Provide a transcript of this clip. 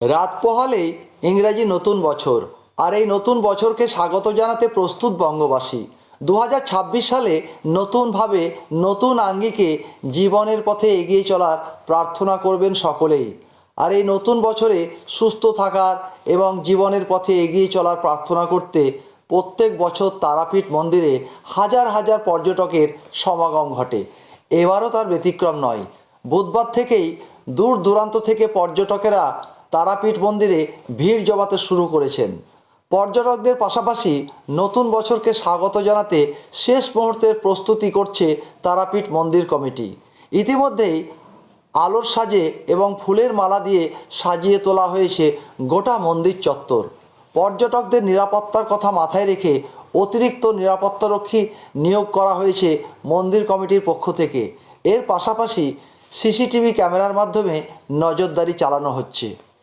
রাত পোহালেই ইংরাজি নতুন বছর। আর এই নতুন বছরকে স্বাগত জানাতে প্রস্তুত বঙ্গবাসী। দু হাজার ছাব্বিশ সালে নতুনভাবে নতুন আঙ্গিকে জীবনের পথে এগিয়ে চলার প্রার্থনা করবেন সকলেই। আর এই নতুন বছরে সুস্থ থাকার এবং জীবনের পথে এগিয়ে চলার প্রার্থনা করতে প্রত্যেক বছর তারাপীঠ মন্দিরে হাজার হাজার পর্যটকের সমাগম ঘটে। এবারও তার ব্যতিক্রম নয়। বুধবার থেকেই দূর দূরান্ত থেকে পর্যটকেরা তারাপীঠ মন্দিরে ভিড় জমাতে শুরু করেছেন। পর্যটকদের পাশাপাশি নতুন বছরকে স্বাগত জানাতে শেষ মুহূর্তের প্রস্তুতি করছে তারাপীঠ মন্দির কমিটি। ইতিমধ্যেই আলোর সাজে এবং ফুলের মালা দিয়ে সাজিয়ে তোলা হয়েছে গোটা মন্দির চত্বর। পর্যটকদের নিরাপত্তার কথা মাথায় রেখে অতিরিক্ত নিরাপত্তারক্ষী নিয়োগ করা হয়েছে মন্দির কমিটির পক্ষ থেকে। এর পাশাপাশি সিসিটিভি ক্যামেরার মাধ্যমে নজরদারি চালানো হচ্ছে।